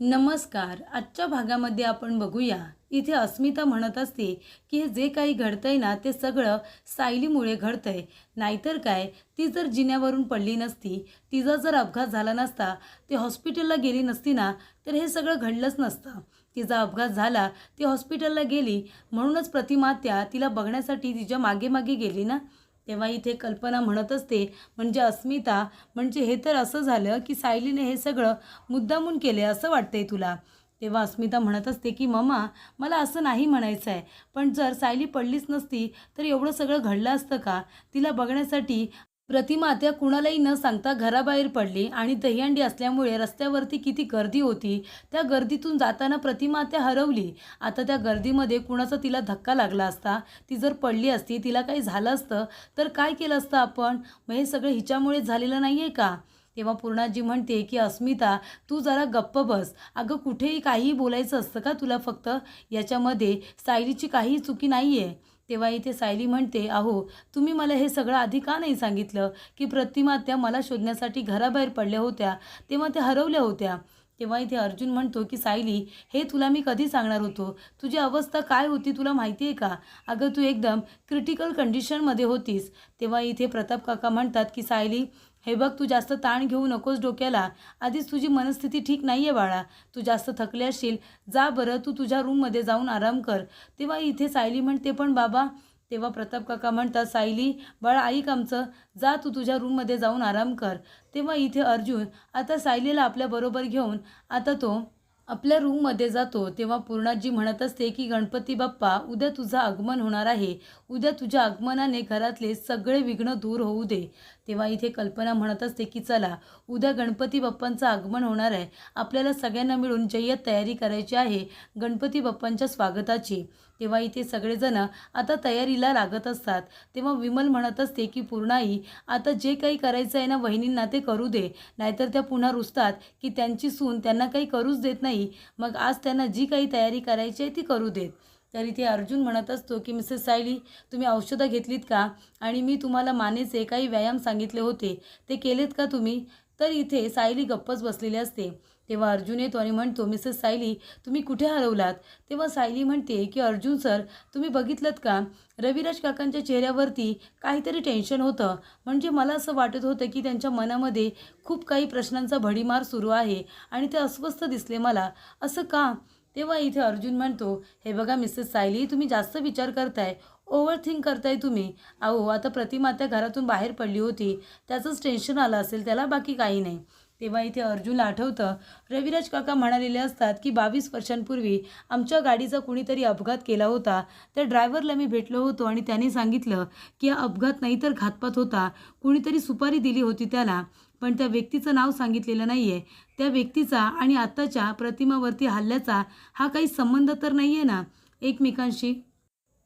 नमस्कार आजच्या भागामध्ये आपण बघूया. इथे अस्मिता म्हणत असते की हे जे काही घडतंय ना ते सगळं सायलीमुळे घडतंय. नाहीतर काय ती जर जिन्यावरून पडली नसती तिचा जर अपघात झाला नसता ती हॉस्पिटलला गेली नसती ना तर हे सगळं घडलंच नसतं. तिचा अपघात झाला ती हॉस्पिटलला गेली म्हणूनच प्रतिमात्या तिला बघण्यासाठी तिच्यामागे मागे गेली ना. तेव्हा इथे कल्पना म्हणत असते म्हणजे अस्मिता म्हणजे हे तर असं झालं की सायलीने हे सगळं मुद्दामून केले असं वाटतंय तुला. तेव्हा अस्मिता म्हणत असते की ममा मला असं नाही म्हणायचं आहे पण जर सायली पडलीच नसती तर एवढं सगळं घडलं असतं का? तिला बघण्यासाठी प्रतिमा त्या कुणालाही न सांगता घराबाहेर पडली आणि दहीहंडी असल्यामुळे रस्त्यावरती किती गर्दी होती त्या गर्दीतून जाताना प्रतिमा त्या हरवली. आता त्या गर्दीमध्ये कुणाचा तिला धक्का लागला असता ती जर पडली असती तिला काही झालं असतं तर काय केलं असतं आपण? मग हे सगळं हिच्यामुळे झालेलं नाही आहे का? तेव्हा पूर्णाजी म्हणते की अस्मिता तू जरा गप्प बस. अगं कुठेही काहीही बोलायचं असतं का तुला फक्त? याच्यामध्ये सायलीची काहीही चुकी नाही आहे तेव्हा इथे सायली म्हणते अहो तुम्ही मला हे सगळं आधी का नाही सांगितलं की प्रतिमा त्या मला शोधण्यासाठी घराबाहेर पडल्या होत्या? तेव्हा त्या हरवल्या होत्या. तेव्हा इथे अर्जुन म्हणतो की सायली हे तुला मी कधी सांगणार होतो? तुझी अवस्था काय होती तुला माहिती आहे का? अगं तू एकदम क्रिटिकल कंडिशनमध्ये होतीस. तेव्हा इथे प्रताप काका म्हणतात की सायली हे बघ तू जास्त ताण घेऊ नकोस डोक्याला. आधीच तुझी मनस्थिती ठीक नाही आहे बाळा. तू जास्त थकले असशील. जा बरं तू तुझ्या रूममध्ये जाऊन आराम कर. तेव्हा इथे सायली म्हणते पण बाबा तेव्हा प्रताप काका म्हणतात सायली बाळा ऐक आमचं. जा तू तुझ्या रूममध्ये जाऊन आराम कर. तेव्हा इथे अर्जुन आता सायलीला आपल्याबरोबर घेऊन आता तो आपल्या रूममध्ये जातो. तेव्हा पूर्णाजी म्हणत असते की गणपती बाप्पा उद्या तुझं आगमन होणार आहे. उद्या तुझ्या आगमनाने घरातले सगळे विघ्न दूर होऊ दे. तेव्हा इथे कल्पना म्हणत असते की चला उद्या गणपती बाप्पांचं आगमन होणार आहे. आपल्याला सगळ्यांना मिळून जय्यत तयारी करायची आहे गणपती बाप्पांच्या स्वागताची. तेव्हा इथे सगळेजण आता तयारीला लागत असतात. तेव्हा विमल म्हणत असते की पूर्णाई आता जे काही करायचं आहे ना वहिनींना ते करू दे. नाहीतर त्या पुन्हा रुसतात की त्यांची सून त्यांना काही करूच देत नाही. मग आज त्यांना जी काही तयारी करायची आहे ती करू देत. तर इथे अर्जुन म्हणत असतो की मिसेस सायली तुम्ही औषधं घेतलीत का? आणि मी तुम्हाला मानेचे काही व्यायाम सांगितले होते. ते केलेत का तुम्ही? तर इथे सायली गप्पच बसलेली असते. तेव्हा अर्जुन येतो आणि म्हणतो मिसेस सायली तुम्ही कुठे हरवलात? तेव्हा सायली म्हणते की अर्जुन सर तुम्ही बघितलं का? रविराज काकांच्या चेहऱ्यावरती काहीतरी टेन्शन होतं. म्हणजे मला असं वाटत होतं की त्यांच्या मनामध्ये खूप काही प्रश्नांचा भडीमार सुरू आहे आणि ते अस्वस्थ दिसले मला. असं का? तेव्हा इथे अर्जुन म्हणतो हे बघा मिसेस सायली तुम्ही जास्त विचार करताय ओव्हर थिंक करताय तुम्ही. अहो आता प्रतिमा त्या घरातून बाहेर पडली होती. त्याचंच टेन्शन आलं असेल त्याला बाकी काही नाही. तेव्हा इथे अर्जुनला आठवतं रविराज काका म्हणालेले असतात की बावीस वर्षांपूर्वी आमच्या गाडीचा कुणीतरी अपघात केला होता. त्या ड्रायव्हरला मी भेटलो होतो आणि त्याने सांगितलं की हा अपघात नाही तर घातपात होता. कुणीतरी सुपारी दिली होती त्याला. पण त्या व्यक्तीचं नाव सांगितलेलं नाही आहे त्या व्यक्तीचा आणि आत्ताच्या प्रतिमावरती हल्ल्याचा हा काही संबंध तर नाही आहे ना? एकमेकांशी?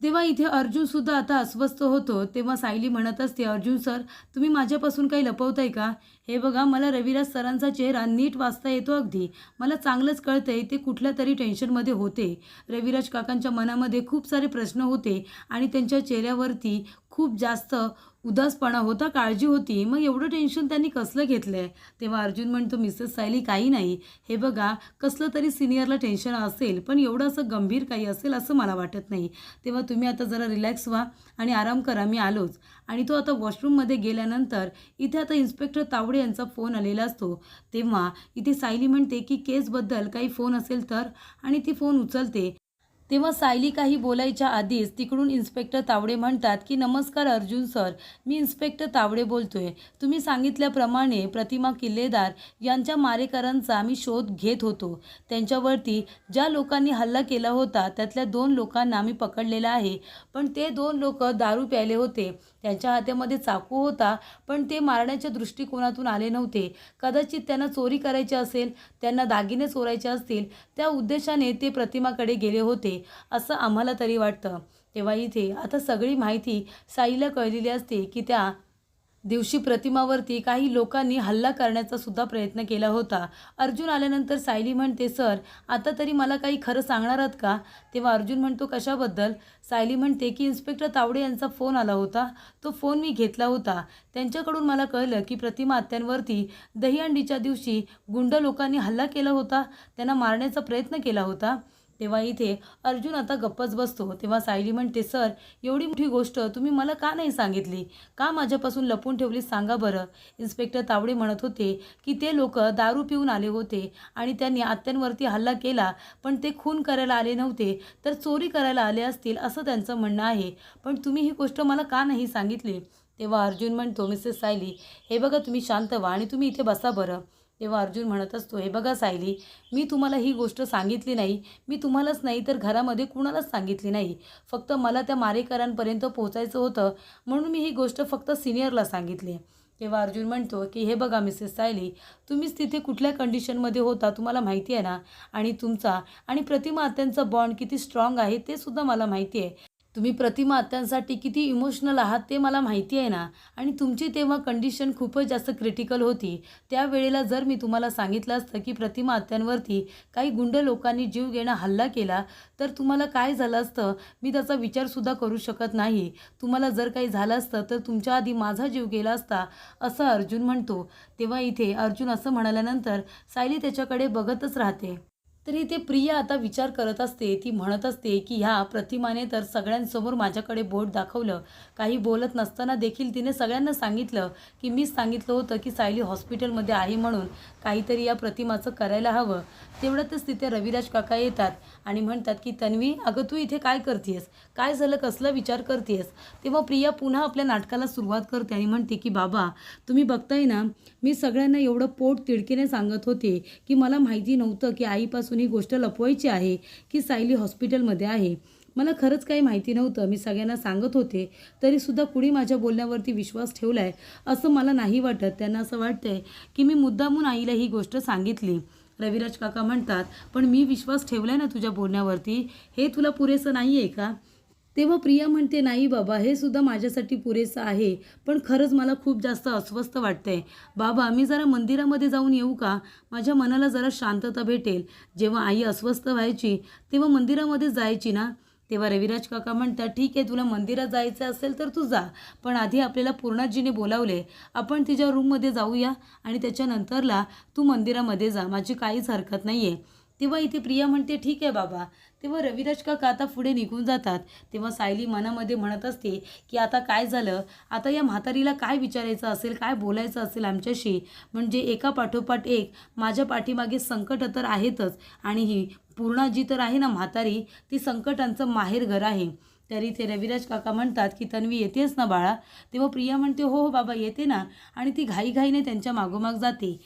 तेव्हा इथे अर्जुनसुद्धा आता अस्वस्थ होतो. तेव्हा सायली म्हणत असते अर्जुन सर तुम्ही माझ्यापासून काही लपवताय का? हे बघा मला रविराज सरांचा चेहरा नीट वाचता येतो अगदी. मला चांगलंच कळतंय ते कुठल्या तरी टेन्शनमध्ये होते. रविराज काकांच्या मनामध्ये खूप सारे प्रश्न होते आणि त्यांच्या चेहऱ्यावरती खूप जास्त उदासपणा होता काळजी होती. मग एवढं टेन्शन त्यांनी कसलं घेतलं आहे तेव्हा अर्जुन म्हणतो मिसेस सायली काही नाही. हे बघा कसलं तरी सिनियरला टेन्शन असेल पण एवढं असं गंभीर काही असेल असं मला वाटत नाही. तेव्हा तुम्ही आता जरा रिलॅक्स व्हा आणि आराम करा मी आलोच. आणि तो आता वॉशरूममध्ये गेल्यानंतर इथे आता इन्स्पेक्टर तावडे यांचा फोन आलेला असतो. तेव्हा इथे सायली म्हणते की केसबद्दल काही फोन असेल तर? आणि ती फोन उचलते. तेव्हा सायली काही बोलायच्या आधीच तिकडून इन्स्पेक्टर तावडे म्हणतात की नमस्कार अर्जुन सर मी इन्स्पेक्टर तावडे बोलतोय. तुम्ही सांगितल्याप्रमाणे प्रतिमा किल्लेदार यांच्या मारेकरांचा मी शोध घेत होतो. त्यांच्यावरती ज्या लोकांनी हल्ला केला होता त्यातल्या दोन लोकांना मी पकडलेला आहे. पण ते दोन लोक दारू प्यायले होते. त्यांच्या हातामध्ये चाकू होता पण ते मारण्याच्या दृष्टिकोनातून आले नव्हते. कदाचित त्यांना चोरी करायची असेल त्यांना दागिने चोरायचे असतील त्या उद्देशाने ते प्रतिमाकडे गेले होते असं आम्हाला तरी वाटतं. तेव्हा इथे आता सगळी माहिती साईला कळलेली असते की त्या दिवशी प्रतिमावरती काही लोकांनी हल्ला करण्याचा सुद्धा प्रयत्न केला होता. अर्जुन आल्यानंतर सायली म्हणते सर आता तरी मला काही खरं सांगणार आहात का? तेव्हा अर्जुन म्हणतो कशाबद्दल? सायली म्हणते की इन्स्पेक्टर तावडे यांचा फोन आला होता. तो फोन मी घेतला होता. त्यांच्याकडून मला कळलं की प्रतिमा आत्यांवरती दहीहंडीच्या दिवशी गुंड लोकांनी हल्ला केला होता. त्यांना मारण्याचा प्रयत्न केला होता. तेव्हा इथे अर्जुन आता गप्पच बसतो. तेव्हा सायली म्हणते सर एवढी मोठी गोष्ट तुम्ही मला का नाही सांगितली? का माझ्यापासून लपून ठेवली सांगा बरं. इन्स्पेक्टर तावडे म्हणत होते की ते लोक दारू पिऊन आले होते आणि त्यांनी आत्यांवरती हल्ला केला पण ते खून करायला आले नव्हते तर चोरी करायला आले असतील असं त्यांचं म्हणणं आहे. पण तुम्ही ही गोष्ट मला का नाही सांगितली? तेव्हा अर्जुन म्हणतो मिसेस सायली हे बघा तुम्ही शांत व्हा आणि तुम्ही इथे बसा बरं. तेव्हा अर्जुन म्हणत असतो हे बघा सायली मी तुम्हाला ही गोष्ट सांगितली नाही. मी तुम्हालाच नाही तर घरामध्ये कुणालाच सांगितली नाही. फक्त मला त्या मारेकरांपर्यंत पोहोचायचं होतं म्हणून मी ही गोष्ट फक्त सिनियरला सांगितली. तेव्हा अर्जुन म्हणतो की हे बघा मिसेस सायली तुम्हीच तिथे कुठल्या कंडिशनमध्ये होता तुम्हाला माहिती आहे ना? आणि तुमचा आणि प्रतिमा आत्यांचा बॉन्ड किती स्ट्रॉंग आहे ते सुद्धा मला माहिती आहे. तुम्ही प्रतिमात्यांसाठी किती इमोशनल आहात ते मला माहिती आहे ना? आणि तुमची तेव्हा कंडिशन खूपच जास्त क्रिटिकल होती. त्यावेळेला जर मी तुम्हाला सांगितलं असतं की प्रतिमा आत्यांवरती काही गुंड लोकांनी जीव घेणं हल्ला केला तर तुम्हाला काय झालं असतं? मी त्याचा विचारसुद्धा करू शकत नाही. तुम्हाला जर काही झालं असतं तर तुमच्या आधी माझा जीव गेला असता असं अर्जुन म्हणतो. तेव्हा इथे अर्जुन असं म्हणाल्यानंतर सायली त्याच्याकडे बघतच राहते. तर इथे प्रिया आता विचार करत असते ती म्हणत असते की ह्या प्रतिमाने तर सगळ्यांसमोर माझ्याकडे बोट दाखवलं. काही बोलत नसताना देखील तिने सगळ्यांना सांगितलं की मीच सांगितलं होतं की सायली हॉस्पिटलमध्ये आहे म्हणून काहीतरी या प्रतिमाचं करायला हवं. तेवढ्यातच तिथे रविराज काका येतात आणि म्हणतात की तन्वी अगं तू इथे काय करतेस काय झालं? कसला विचार करतेस तेव्हा प्रिया पुन्हा आपल्या नाटकाला सुरुवात करते आणि म्हणते की बाबा तुम्ही बघताय ना मी सगळ्यांना एवढं पोट तिडकीने सांगत होते की मला माहिती नव्हतं की आईपासून ही गोष्ट लपवायची आहे की सायली हॉस्पिटलमध्ये आहे. मला खरंच काही माहिती नव्हतं. मी सगळ्यांना सांगत होते. तरीसुद्धा कुणी माझ्या बोलण्यावरती विश्वास ठेवला आहे असं मला नाही वाटत. त्यांना असं वाटतंय की मी मुद्दामून आईला ही गोष्ट सांगितली. रविराज काका म्हणतात पण मी विश्वास ठेवला आहे ना तुझ्या बोलण्यावरती? हे तुला पुरेसं नाही आहे का? तेव्हा प्रिया म्हणते नाही बाबा हे सुद्धा माझ्यासाठी पुरेसं आहे पण खरंच मला खूप जास्त अस्वस्थ वाटतंय. बाबा मी जरा मंदिरामध्ये जाऊन येऊ का? माझ्या मनाला जरा शांतता भेटेल. जेव्हा आई अस्वस्थ व्हायची तेव्हा मंदिरामध्ये जायची ना? तेव्हा रविराज काका म्हणतात ठीक आहे तुला मंदिरात जायचं असेल तर तू जा पण आधी आपल्याला पूर्णाजीने बोलावले. आपण तिच्या रूममध्ये जाऊया आणि त्याच्यानंतरला तू मंदिरामध्ये जा. माझी काहीच हरकत नाही आहे तेव्हा इथे प्रिया म्हणते ठीक आहे बाबा तेव्हा रविराज काका आता पुढे निघून जातात. तेव्हा सायली मनामध्ये म्हणत असते की आता काय झालं? आता या म्हातारीला काय विचारायचं असेल काय बोलायचं असेल आमच्याशी? म्हणजे एका पाठोपाठ एक माझ्या पाठीमागे संकट तर आहेतच आणि ही पूर्णा जी तर आहे ना म्हातारी ती संकटांचं माहेर घर आहे. तरी ते रविराज काका म्हणतात की तन्वी येतेस ना बाळा? तेव्हा प्रिया म्हणते हो हो बाबा येते ना. आणि ती घाईघाईने त्यांच्या मागोमाग जाते.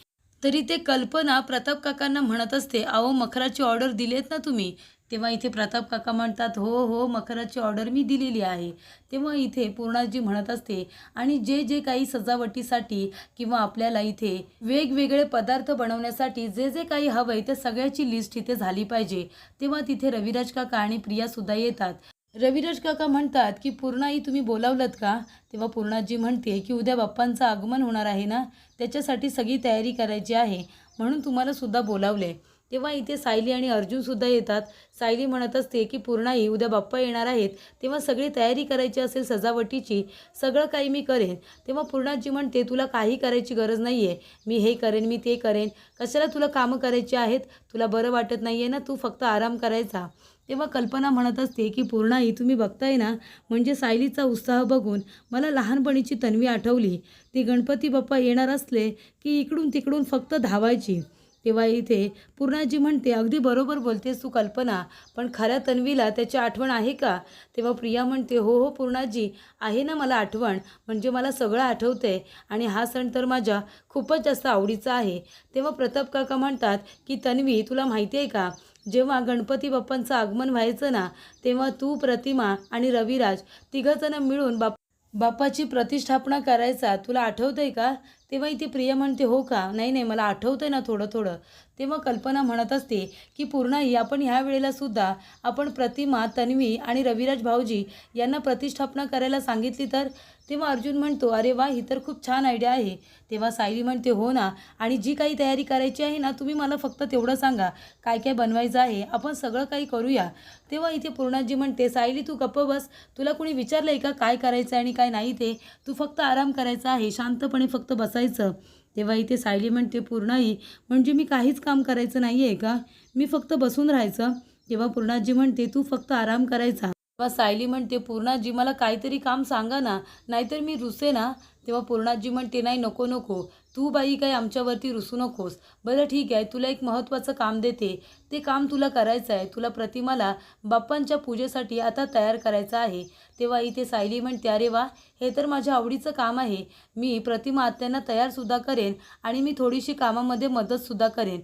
तरी ते कल्पना प्रताप काकांना म्हणत असते अहो मखराची ऑर्डर दिलेत ना तुम्ही? तेव्हा इथे प्रताप काका म्हणतात हो हो मखराची ऑर्डर मी दिलेली आहे. तेव्हा इथे पूर्णाजी म्हणत असते आणि जे जे काही सजावटीसाठी किंवा आपल्याला इथे वेगवेगळे पदार्थ बनवण्यासाठी जे जे काही हवं आहे त्या सगळ्याची लिस्ट इथे झाली पाहिजे. तेव्हा तिथे रविराज काका आणि प्रियासुद्धा येतात. रविराज काका म्हणतात की पूर्णाई तुम्ही बोलावलत का? तेव्हा पूर्णाजी म्हणते की उद्या बाप्पांचं आगमन होणार आहे ना? त्याच्यासाठी सगळी तयारी करायची आहे म्हणून तुम्हाला सुद्धा बोलावले तेव्हा इथे सायली आणि अर्जुनसुद्धा येतात. सायली म्हणत असते की पूर्णाई उद्या बाप्पा येणार आहेत. तेव्हा सगळी तयारी करायची असेल सजावटीची सगळं काही मी करेन. तेव्हा पूर्णाजी म्हणते तुला काही करायची गरज नाही आहे मी हे करेन मी ते करेन. कशाला तुला कामं करायची आहेत? तुला बरं वाटत नाही आहे ना? तू फक्त आराम करायचा. तेव्हा कल्पना म्हणत असते की पूर्णाई तुम्ही बघताय ना? म्हणजे सायलीचा उत्साह बघून मला लहानपणीची तन्वी आठवली. ती गणपती बाप्पा येणार असले की इकडून तिकडून फक्त धावायची. तेव्हा इथे पूर्णाजी म्हणते अगदी बरोबर बोलतेस तू कल्पना पण खऱ्या तन्वीला त्याची आठवण आहे का? तेव्हा प्रिया म्हणते हो हो पूर्णाजी आहे ना मला आठवण म्हणजे मला सगळं आठवतंय आणि हा सण तर माझ्या खूपच जास्त आवडीचा आहे. तेव्हा प्रताप काका म्हणतात की तन्वी तुला माहिती आहे का? जेव्हा गणपती बाप्पांचं आगमन व्हायचं ना तेव्हा तू प्रतिमा आणि रविराज तिघंजणं मिळून बाप बाप्पाची प्रतिष्ठापना करायचा तुला आठवतंय का? तेव्हा इथे प्रिया म्हणते हो का? नाही नाही मला आठवतं ना थोडं थोडं. तेव्हा कल्पना म्हणत असते की पूर्णाई आपण ह्या वेळेला सुद्धा आपण प्रतिमा तन्वी आणि रविराज भाऊजी यांना प्रतिष्ठापना करायला सांगितली तर तेव्हा अर्जुन म्हणतो अरे वा ही तर खूप छान आयडिया आहे. तेव्हा सायली म्हणते हो ना आणि जी काही तयारी करायची आहे ना तुम्ही मला फक्त तेवढं सांगा. काय काय बनवायचं आहे आपण सगळं काही करूया. तेव्हा इथे पूर्णाजी म्हणते सायली तू गप्प बस. तुला कोणी विचारलं आहे का काय करायचं आहे आणि काय नाही ते? तू फक्त आराम करायचा आहे शांतपणे फक्त बसायचं. तेव्हा इथे सायली म्हणते पूर्णाई म्हणजे मी काहीच काम करायचं नाही आहे का? मी फक्त बसून राहायचं. तेव्हा पूर्णाजी म्हणते तू फक्त आराम करायचा. तेव्हा सायली म्हणते पूर्णाजी मला काहीतरी काम सांगा ना नाहीतर मी रुसे ना. तेव्हा पूर्णाजी म्हणते नाही नको नको. तू बाई काय आमच्यावरती रुसू नकोस. बरं ठीक आहे तुला एक महत्त्वाचं काम देते. ते काम तुला करायचं आहे. तुला प्रतिमाला बाप्पांच्या पूजेसाठी आता तयार करायचं आहे. तेव्हा इथे सायली म्हणते अरे वा हे तर माझ्या आवडीचं काम आहे. मी प्रतिमा आत्यांना तयारसुद्धा करेन आणि मी थोडीशी कामामध्ये मदतसुद्धा करेन.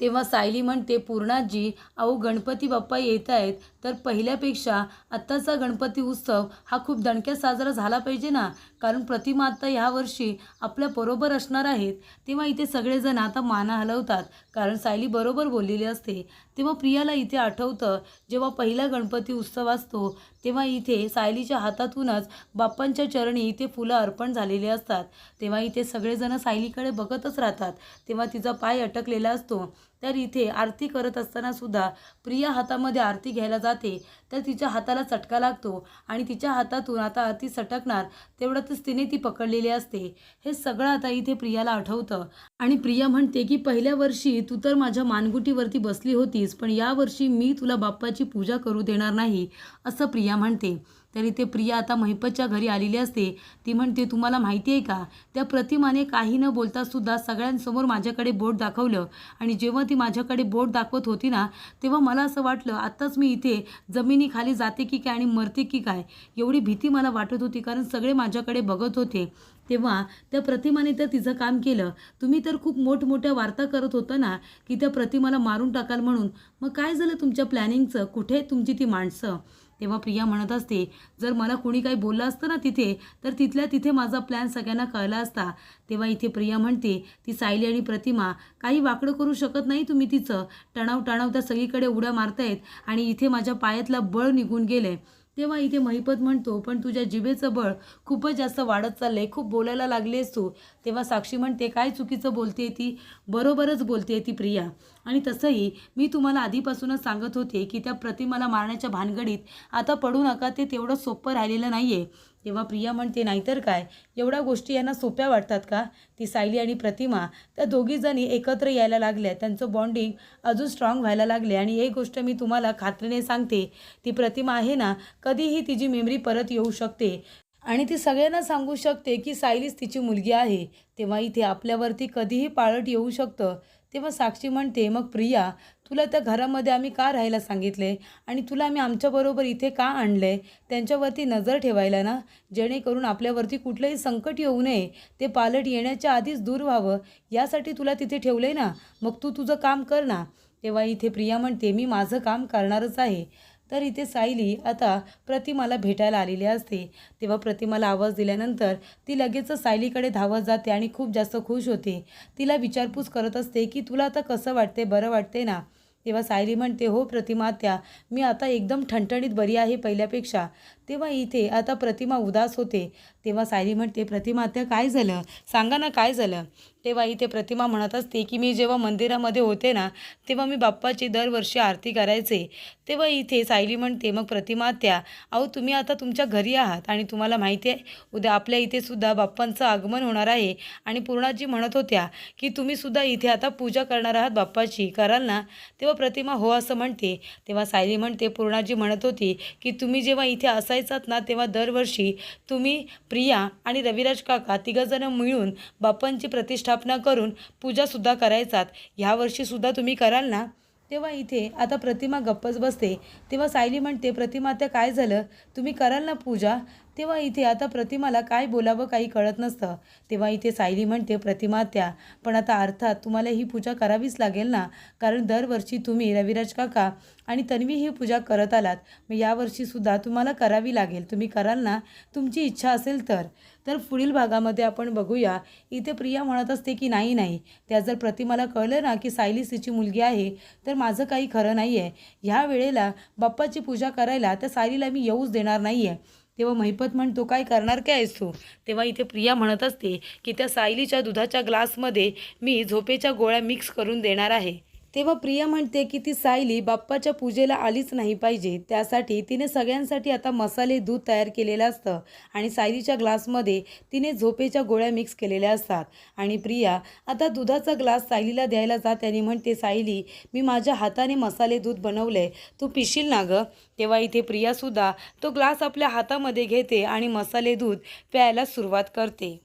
तेव्हा सायली म्हणते पूर्णाजी अहो गणपती बाप्पा येत आहेत तर पहिल्यापेक्षा आत्ताचा गणपती उत्सव हा खूप दणक्यात साजरा झाला पाहिजे ना? कारण प्रतिमा आत्ता ह्या वर्षी आपल्या बरोबर असणार आहेत. तेव्हा इथे सगळेजण आता माना हलवतात कारण सायली बरोबर बोललेली असते. तेव्हा प्रियाला इथे आठवतं जेव्हा पहिला गणपती उत्सव असतो तेव्हा इथे सायलीच्या हातातूनच बाप्पांच्या चरणी इथे फुलं अर्पण झालेली असतात. तेव्हा इथे सगळेजण सायलीकडे बघतच राहतात. तेव्हा तिचा पाय अटकलेला असतो. तर इथे आरती करत असताना सुद्धा प्रिया हातामध्ये आरती घ्यायला जाते. तर तिच्या हाताला चटका लागतो आणि तिच्या हातातून आता आरती सटकणार तेवढ्यातच तिने ती पकडलेली असते. हे सगळं आता इथे प्रियाला आठवतं. आणि प्रिया म्हणते की पहिल्या वर्षी तू तर माझ्या मानगुटीवरती बसली होतीस पण यावर्षी मी तुला बाप्पाची पूजा करू देणार नाही असं प्रिया म्हणते. तर इथे प्रिया आता महिपतच्या घरी आलेली असते. ती म्हणते तुम्हाला माहिती आहे का? त्या प्रतिमाने काही न बोलता सुद्धा सगळ्यांसमोर माझ्याकडे बोट दाखवलं. आणि जेव्हा ती माझ्याकडे बोट दाखवत होती ना तेव्हा मला असं वाटलं आत्ताच मी इथे जमिनीखाली जाते की काय आणि मरते की काय? एवढी भीती मला वाटत होती कारण सगळे माझ्याकडे बघत होते. तेव्हा त्या प्रतिमाने तर तिचं काम केलं. तुम्ही तर खूप मोठमोठ्या वार्ता करत होता ना की त्या प्रतिमाला मारून टाकाल म्हणून. मग काय झालं तुमच्या प्लॅनिंगचं? कुठे तुमची ती माणसं? तेव्हा प्रिया म्हणत असते जर मला कोणी काही बोललं असतं ना तिथे तर तिथल्या तिथे माझा प्लॅन सगळ्यांना कळला असता. तेव्हा इथे प्रिया म्हणते ती सायली आणि प्रतिमा काही वाकडं करू शकत नाही तुम्ही तिचं. टणाव टणाव त्या सगळीकडे उड्या मारतायत आणि इथे माझ्या पायातला बळ निघून गेले तेव्हा इथे महिपत म्हणतो पण तुझ्या जिभेचं बळ खूपच जास्त वाढत चाललंय. खूप बोलायला लागलेस तू. तेव्हा साक्षी म्हणते काय चुकीचं बोलते ती? बरोबरच बोलते ती प्रिया. आणि तसंही मी तुम्हाला आधीपासूनच सांगत होते की त्या प्रतिमाला मारण्याच्या भानगडीत आता पडू नका ते तेवढं सोपं राहिलेलं नाही आहे तेव्हा प्रिया म्हणते नाहीतर काय? एवढ्या गोष्टी यांना सोप्या वाटतात का? ती सायली आणि प्रतिमा त्या दोघीजणी एकत्र यायला लागल्या. त्यांचं बॉन्डिंग अजून स्ट्रॉंग व्हायला लागले आणि एक गोष्ट मी तुम्हाला खात्रीने सांगते ती प्रतिमा आहे ना कधीही तिची मेमरी परत येऊ शकते. आणि ती सगळ्यांना सांगू शकते की सायलीच तिची मुलगी आहे. तेव्हा इथे आपल्यावरती कधीही पाळट येऊ शकतं. तेव्हा साक्षी म्हणते मग प्रिया तुला त्या घरामध्ये आम्ही का राहायला सांगितले? आणि तुला आम्ही आमच्याबरोबर इथे का आणले? त्यांच्यावरती नजर ठेवायला ना. जेणेकरून आपल्यावरती कुठलंही संकट येऊ नये. ते पालट येण्याच्या आधीच दूर व्हावं. यासाठी तुला तिथे ठेवलं आहे ना. मग तू तुझं काम कर ना. तेव्हा इथे प्रिया म्हणते मी माझं काम करणारच आहे. तर इथे सायली आता प्रतिमाला भेटायला आलेली असते. तेव्हा प्रतिमाला आवाज दिल्यानंतर ती लगेचच सायलीकडे धावत जाते आणि खूप जास्त खुश होते. तिला विचारपूस करत असते की तुला आता कसं वाटते बरं वाटते ना? तेव्हा सायली म्हणते हो प्रतिमा त्या मी आता एकदम ठणठणीत बरी आहे पहिल्यापेक्षा. तेव्हा इथे आता प्रतिमा उदास होते. तेव्हा सायली म्हणते प्रतिमा त्या काय झालं? सांगा ना काय झालं? तेव्हा इथे प्रतिमा म्हणत असते की मी जेव्हा मंदिरामध्ये होते ना तेव्हा मी बाप्पाची दरवर्षी आरती करायचे. तेव्हा इथे सायली म्हणते मग प्रतिमा त्या अहो तुम्ही आता तुमच्या घरी आहात आणि तुम्हाला माहिती आहे उद्या आपल्या इथे सुद्धा बाप्पांचं आगमन होणार आहे. आणि पूर्णाजी म्हणत होत्या की तुम्ही सुद्धा इथे आता पूजा करणार आहात बाप्पाची कराल ना? तेव्हा प्रतिमा हो असं म्हणते. तेव्हा सायली म्हणते पूर्णाजी म्हणत होती की तुम्ही जेव्हा इथे असायचात ना तेव्हा दरवर्षी तुम्ही प्रिया आणि रविराज काका तिघंजणं मिळून बाप्पांची प्रतिष्ठा स्थापना करून पूजासुद्धा करायचात. ह्यावर्षीसुद्धा तुम्ही कराल ना? तेव्हा इथे आता प्रतिमा गप्पच बसते. तेव्हा सायली म्हणते प्रतिमा आता काय झालं? तुम्ही कराल ना पूजा? तेव्हा इथे आता प्रतिमाला काय बोलावं काही कळत नसतं. तेव्हा इथे सायली म्हणते प्रतिमा त्या पण आता अर्थात तुम्हाला ही पूजा करावीच लागेल ना? कारण दरवर्षी तुम्ही रविराज काका आणि तन्वी ही पूजा करत आलात. मग यावर्षीसुद्धा तुम्हाला करावी लागेल. तुम्ही कराल ना? तुमची इच्छा असेल तर. तर पुढील भागामध्ये आपण बघूया. इथे प्रिया म्हणत असते की नाही नाही. त्या जर प्रतिमाला कळलं ना की सायली तिची मुलगी आहे तर माझं काही खरं नाही आहे ह्या वेळेला बाप्पाची पूजा करायला तर सायलीला मी येऊच देणार नाही आहे तेव्हा महिपत म्हणतो काय करणार काय आहेस तू? तेव्हा इथे प्रिया म्हणत असते की त्या सायलीच्या दुधाच्या ग्लासमध्ये मी झोपेच्या गोळ्या मिक्स करून देणार आहे. तेव्हा प्रिया म्हणते की ती सायली बाप्पाच्या पूजेला आलीच नाही पाहिजे. त्यासाठी तिने सगळ्यांसाठी आता मसाले दूध तयार केलेलं असतं आणि सायलीच्या ग्लासमध्ये तिने झोपेच्या गोळ्या मिक्स केलेल्या असतात. आणि प्रिया आता दुधाचा ग्लास सायलीला द्यायला जात आणि म्हणते सायली मी माझ्या हाताने मसाले दूध बनवले तू पिशील ना गं? तेव्हा इथे प्रियासुद्धा तो ग्लास आपल्या हातामध्ये घेते आणि मसाले दूध प्यायला सुरुवात करते.